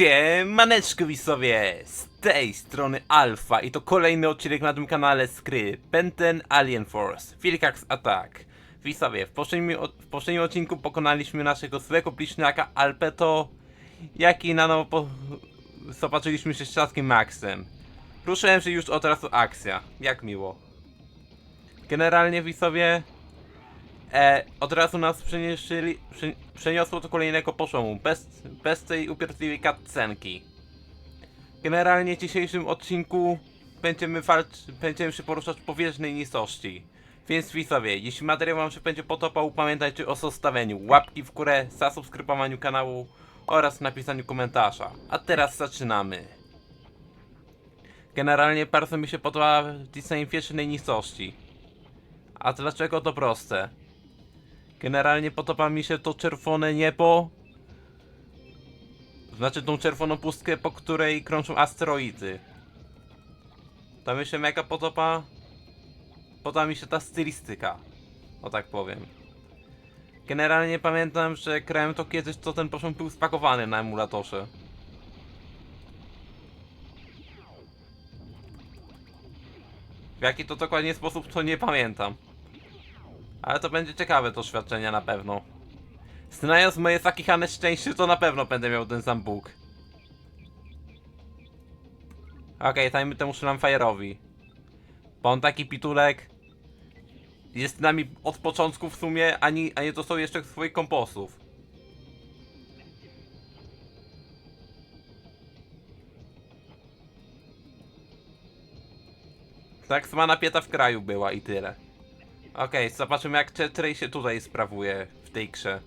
Siemaneczko widzowie, z tej strony Alfa i to kolejny odcinek na tym kanale z gry Penten Alien Force, Wilkax Attack. Widzowie, w poprzednim, w poprzednim odcinku pokonaliśmy naszego złego bliźniaka Alpeto, jak i na nowo po... zobaczyliśmy się z Czaskiem Maxem. Ruszyłem się już od razu akcja, jak miło. Generalnie widzowie, E, od razu nas przenieśli, przy, przeniosło do kolejnego poziomu, bez, bez tej upierdliwej cutscenki. Generalnie w dzisiejszym odcinku będziemy walcz, będziemy się poruszać po wieżnej nisości. Więc widzowie, jeśli materiał wam się będzie podobał, pamiętajcie o zostawieniu łapki w górę, zasubskrybowaniu kanału oraz napisaniu komentarza. A teraz zaczynamy. Generalnie bardzo mi się podoba design wieżnej nisości. A dlaczego to proste? Generalnie podoba mi się to czerwone niebo. Znaczy tą czerwoną pustkę, po której krążą asteroidy. To mi się mega podoba. Podoba mi się ta stylistyka. O tak powiem. Generalnie pamiętam, że grałem to kiedyś, to ten poziom był spakowany na emulatorze. W jaki to dokładnie sposób, to nie pamiętam. Ale to będzie ciekawe doświadczenie na pewno. Znając moje zakichane szczęście, to na pewno będę miał ten sam Bóg. Okej, okay, dajmy temu Fire'owi. Bo on taki pitulek jest z nami od początku w sumie, ani, a nie dostał jeszcze swoich komposów. Tak zwana pieta w kraju była i tyle. Okej, zobaczymy jak Chetray się tutaj sprawuje w tej grze.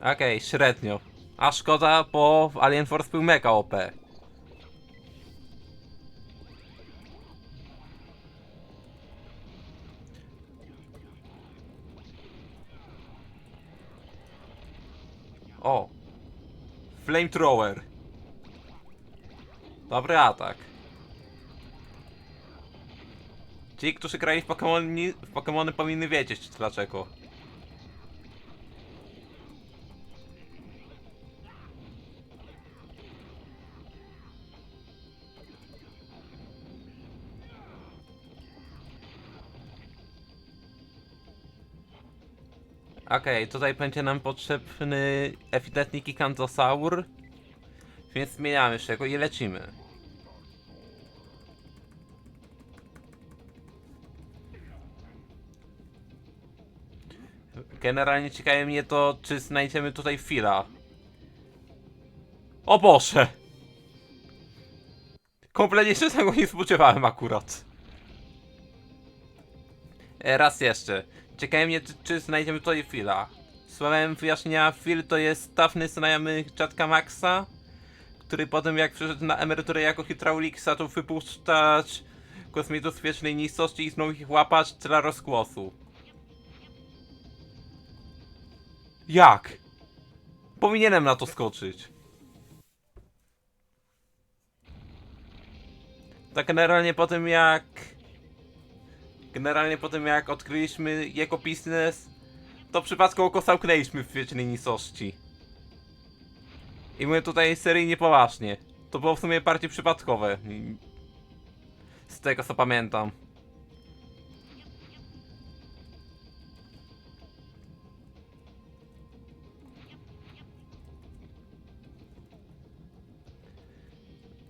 Okej, średnio. A szkoda, bo Alien Force był mega OP. Flamethrower. Dobry atak. Ci, którzy grali w Pokémon, w Pokémony powinny wiedzieć dlaczego. Okej, tutaj będzie nam potrzebny ewidentnie Kikantosaur. Więc zmieniamy się i lecimy. Generalnie ciekawi mnie to, czy znajdziemy tutaj fila. O Boże! Kompletnie się tego nie spodziewałem akurat. E, raz jeszcze. Ciekawi mnie, czy, czy znajdziemy tutaj Phila. Słowem wyjaśnienia, Phil to jest stawny znajomy Chatka Maxa, który potem jak przyszedł na emeryturę jako hydraulik zaczął wypuszczać kosmitów z wiecznej i znowu ich łapać dla rozgłosu. Jak? Powinienem na to skoczyć. Tak generalnie po tym jak Generalnie po tym jak odkryliśmy jego biznes, to przypadkowo zamknęliśmy w wiecznej nisości. I my tutaj seryjnie poważnie. To było w sumie bardziej przypadkowe. Z tego co pamiętam.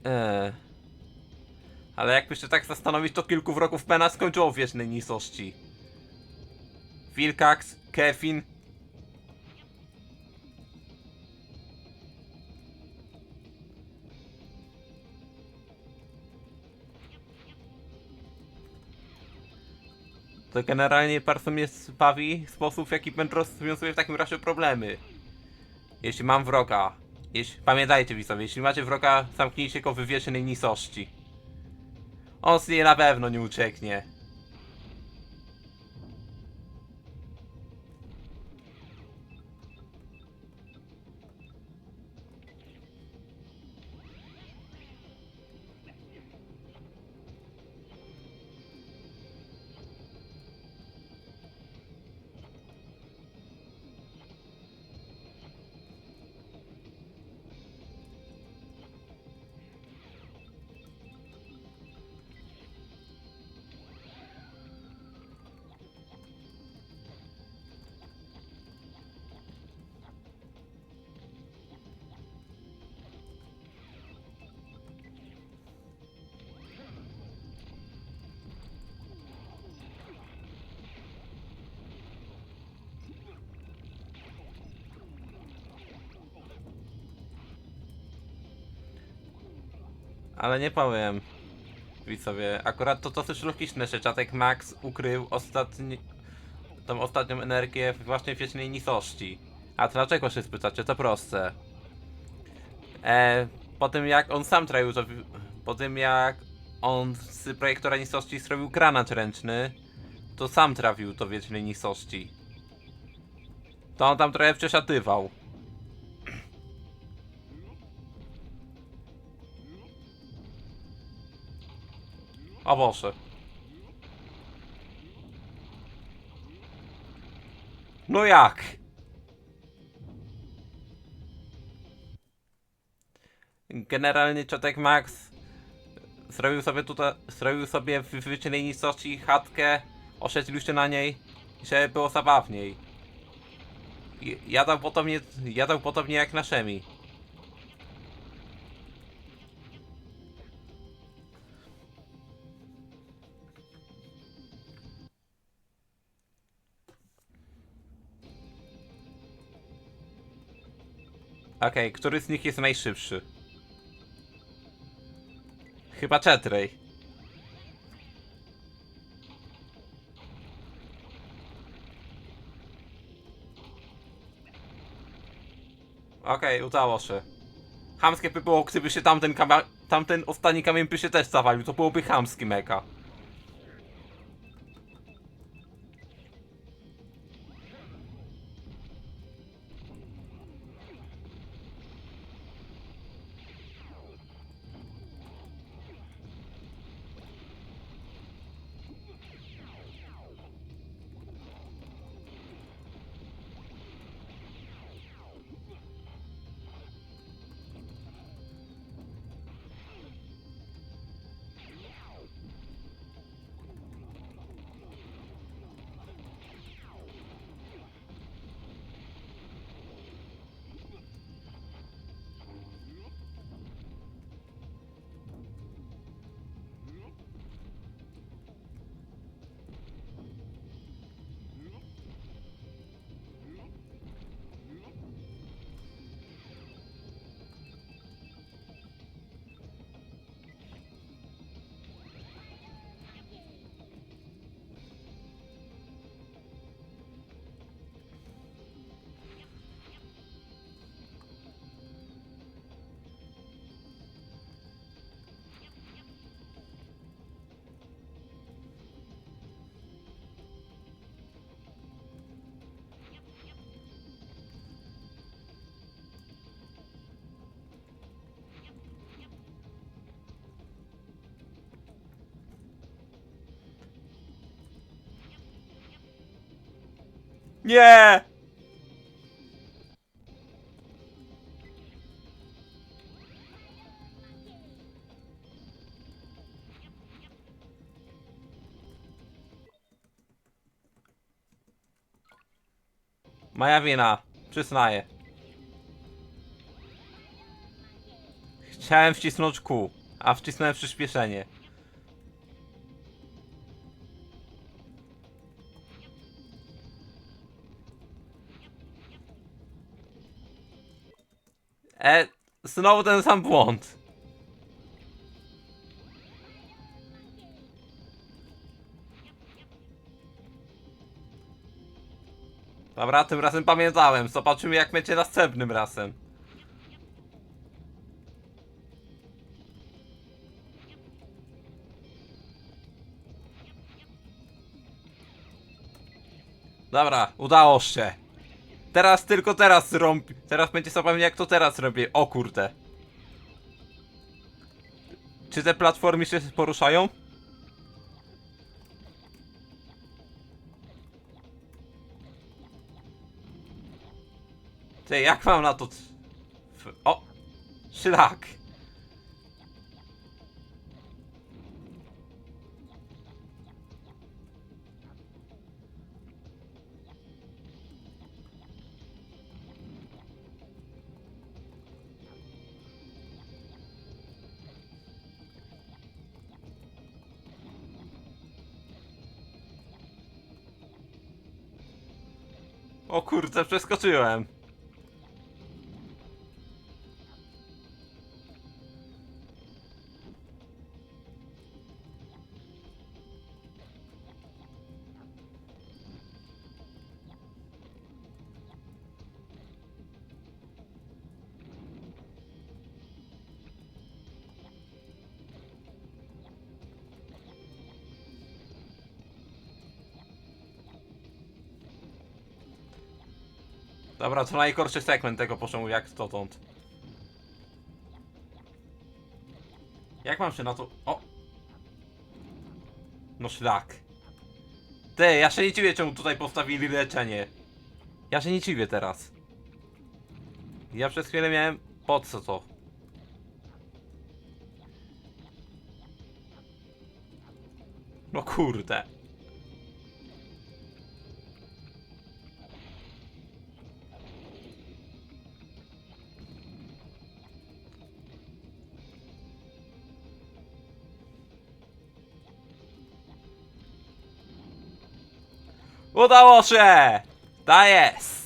Eee. Ale jakby się tak zastanowić, to kilku wroków Pena skończyło w wiecznej nisości. Wilkax, Kefin. To generalnie bardzo mnie bawi sposób, w jaki Ben rozwiązuje w takim razie problemy. Jeśli mam wroga, jeśli, pamiętajcie widzowie, jeśli macie wroga, zamknijcie go w wiecznej nisości. On z niej na pewno nie ucieknie. Ale nie powiem. Widzowie, akurat to dosyć logiczne, że Czatek Max ukrył ostatni... tą ostatnią energię właśnie w wiecznej nicości. A to dlaczego się spytacie? To proste. E, po tym jak on sam trafił, to, po tym jak on z projektora nicości zrobił granat ręczny, to sam trafił do wiecznej nicości. To on tam trochę przeszatywał. Boże. No jak? Generalnie Czotek Max zrobił sobie tutaj, zrobił sobie w wycięnej nicości chatkę, oświetlił się na niej, żeby było zabawniej. Jadał podobnie, jadał podobnie jak naszymi. Okej, który z nich jest najszybszy? Chyba Czetrej. Okej, udało się. Chamskie by było, gdyby się tamten kama- tamten ostatni kamień by się też zawalił, to byłoby chamski meka. Nie! Moja wina, przyznaję. Chciałem wcisnąć kół, a wcisnąłem przyspieszenie. Znowu ten sam błąd. Dobra, tym razem pamiętałem. Zobaczymy jak będzie następnym razem. Dobra, udało się. Teraz tylko teraz rąb... Teraz będzie zabawnie jak to teraz robię. O kurde. Czy te platformy się poruszają? Ty, jak mam na to... O! Szlak! Kurde, przeskoczyłem. Dobra, to najgorszy segment tego poziomu jak dotąd. Jak mam się na to... O! No szlak. Ty, ja się nie dziwię czemu tutaj postawili leczenie. Ja się nie dziwię teraz. Ja przez chwilę miałem... Po co to? No kurde. Udało się! Ta jest!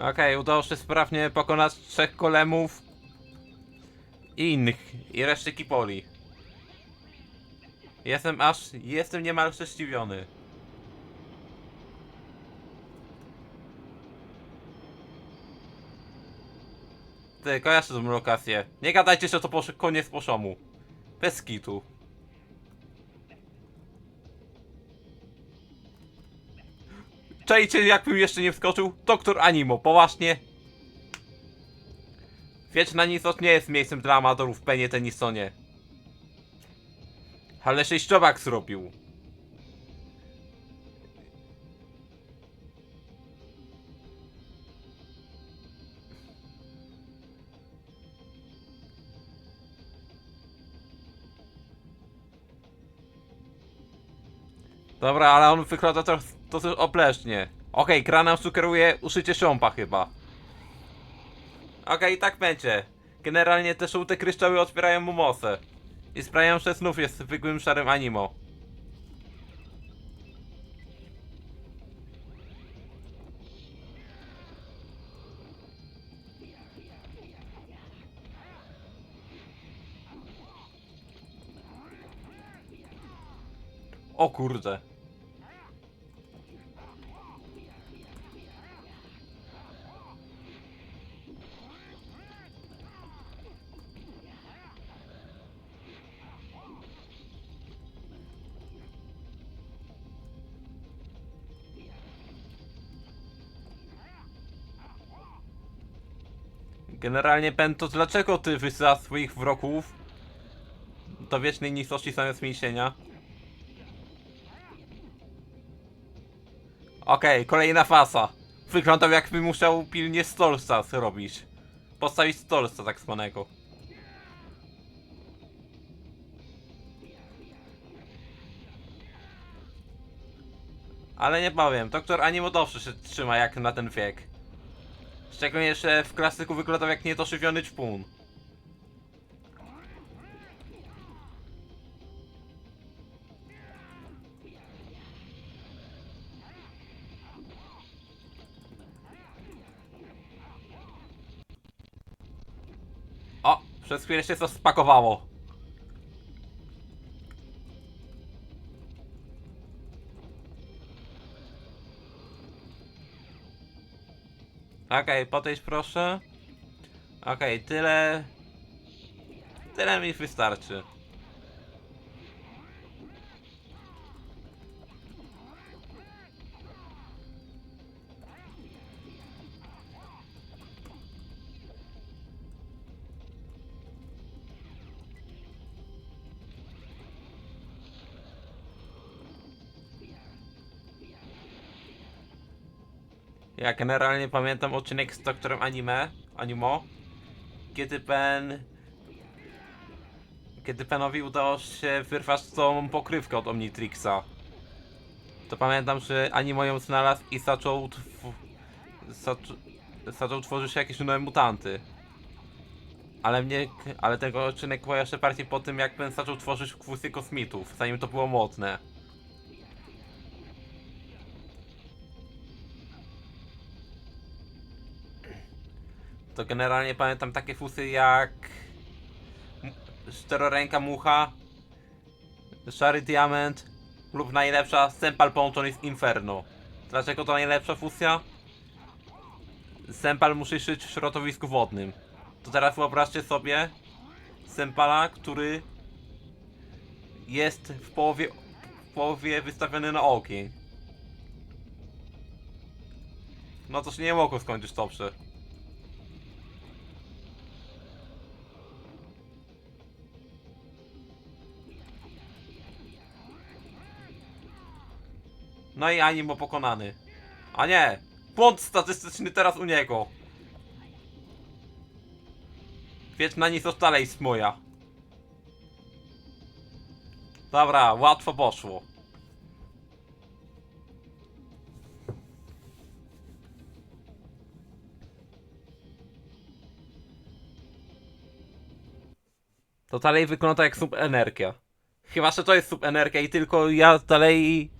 Okej, udało się sprawnie pokonać trzech kolemów i innych, i reszty kipoli. Jestem aż, jestem niemal szczęśliwiony. Ty, kojarzę tą lokację. Nie gadajcie, że to koniec poszomu. Bez kitu. Czajcie, jakbym jeszcze nie wskoczył? Doktor Animo, poważnie? Wieczna Nisot nie jest miejscem dla amatorów penie tenisonie. Ale sześciowak zrobił. Dobra, ale on wygląda to, to też opleśnie. Okej, gra nam sugeruje uszycie szompa chyba. Okej, tak będzie. Generalnie te żółte kryształy otwierają mu mosę. I sprawiają, że znów jest zwykłym szarym animo. O kurde. Generalnie Pentos, dlaczego ty wysyłasz swoich wroków do wiecznej nicości zamiast mięsienia? Okej, kolejna fasa. Wyglądał jakby musiał pilnie stolca zrobić. Postawić stolca tak zwanego. Ale nie powiem, doktor Animo dobrze się trzyma jak na ten wiek. Szczególnie, że w klasyku wyglądał jak niedożywiony czpun. O! Przez chwilę się to spakowało. Okej, podejść proszę. Okej, tyle... Tyle mi wystarczy. Ja generalnie pamiętam odcinek z doktorem anime, animo, kiedy Pen... Kiedy Penowi udało się wyrwać całą pokrywkę od Omnitrixa. To pamiętam, że animo ją znalazł i zaczął... Tw... Zaczął... Zaczął tworzyć jakieś nowe mutanty. Ale mnie, ale tego odcinek kojarzę bardziej po tym, jak Ben zaczął tworzyć kwusty kosmitów, zanim to było modne. To generalnie pamiętam takie fusy jak Czteroręka Mucha, Szary Diament lub najlepsza Sempal Ponton jest Inferno. Dlaczego to najlepsza fusja? Sempal musi szyć w środowisku wodnym. To teraz wyobraźcie sobie Sempala, który jest w połowie, w połowie wystawiony na ogień. No to się nie mogło skończyć dobrze. No i Animo pokonany. A nie! Błąd statystyczny teraz u niego. Wieczna nic jest moja. Dobra, łatwo poszło. To dalej wygląda jak subenergia. Chyba, że to jest subenergia i tylko ja dalej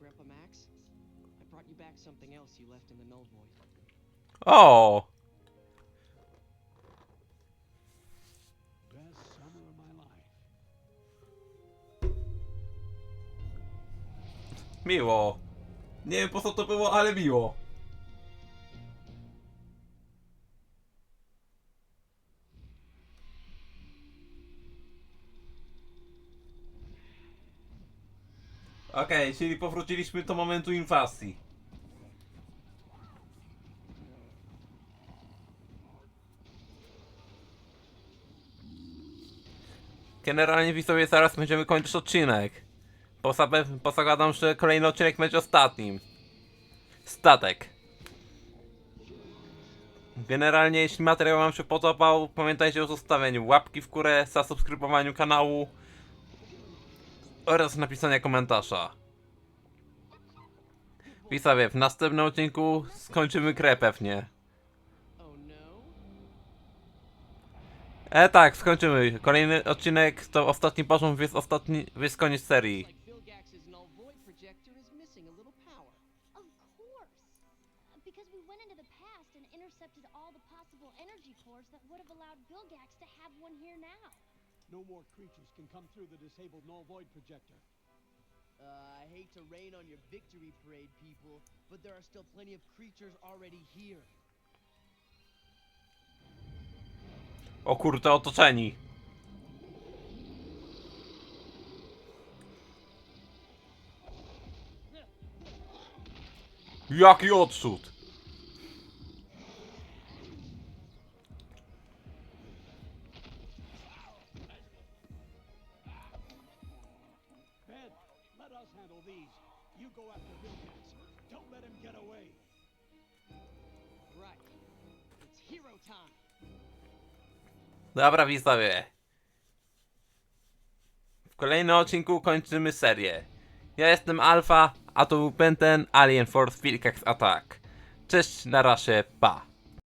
Grandpa Max, I brought you back something else you left in the null void. O! Best summer of my life. Miło. Nie wiem po co to było, ale miło. Okej, czyli powróciliśmy do momentu inwazji. Generalnie widzowie zaraz będziemy kończyć odcinek. Poza, pozagadam, że kolejny odcinek będzie ostatnim. Statek. Generalnie, jeśli materiał Wam się podobał, pamiętajcie o zostawieniu łapki w górę, zasubskrybowaniu kanału oraz napisania komentarza. Widzowie, w następnym odcinku skończymy grę pewnie. E tak, skończymy. Kolejny odcinek to ostatni poziom, jest ostatni, jest koniec serii. No more creatures can come through the disabled null void projector. Uh, I hate to rain on your victory parade, people, but there are still plenty of creatures already here. O kurde, otoczeni. Jaki odsud? Dobra, widzowie. W kolejnym odcinku kończymy serię. Ja jestem Alfa, a to był Penten Alien Force Wilkax Attack. Cześć, na razie, pa.